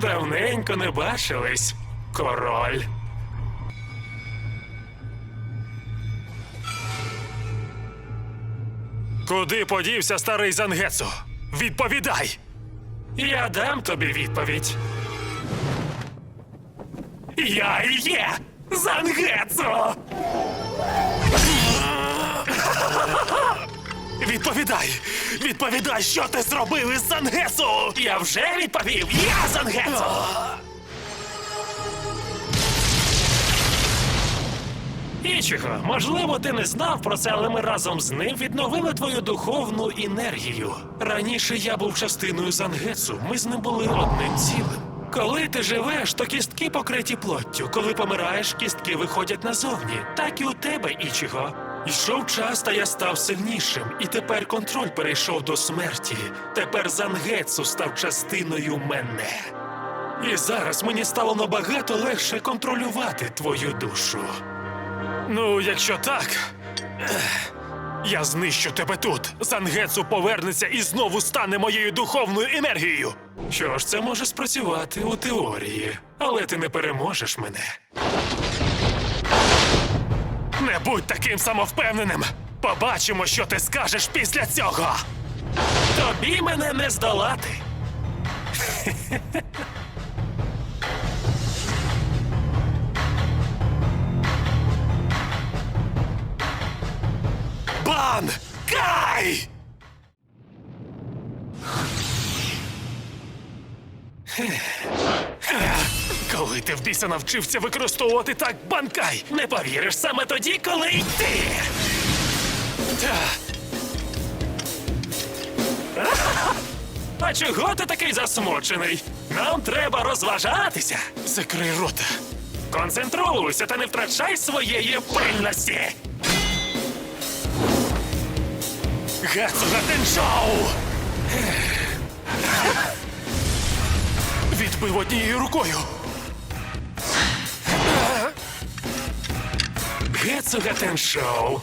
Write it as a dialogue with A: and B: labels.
A: Давненько не бачились, король.
B: Куди подівся старий Зангецу? Відповідай!
A: Я дам тобі відповідь. Я і є Зангецо!
B: Відповідай! Відповідай, що ти зробив із Зангесу!
A: Я вже відповів! Я Зангецо! Ічого, можливо, ти не знав про це, але ми разом з ним відновили твою духовну енергію. Раніше я був частиною Зангецу, ми з ним були одним цілим. Коли ти живеш, то кістки покриті плоттю. Коли помираєш, кістки виходять назовні. Так і у тебе, Ічого. Йшов час, та я став сильнішим, і тепер контроль перейшов до смерті. Тепер Зангецу став частиною мене. І зараз мені стало набагато легше контролювати твою душу.
B: Ну, якщо так. Я знищу тебе тут. Зангецу повернеться і знову стане моєю духовною енергією.
A: Що ж, це може спрацювати у теорії, але ти не переможеш мене.
B: Будь таким самовпевненим. Побачимо, що ти скажеш після цього.
A: Тобі мене не здолати.
B: Бан! Кай! Коли ти в біса навчився використовувати так банкай?
A: Не повіриш саме тоді, коли й ти. А чого ти такий засмучений? Нам треба розважатися.
B: Закрий рота.
A: Концентруйся та не втрачай своєї пильності.
B: Гацуга Теншоу! Відбив однією рукою.
A: Гецуга Теншоу.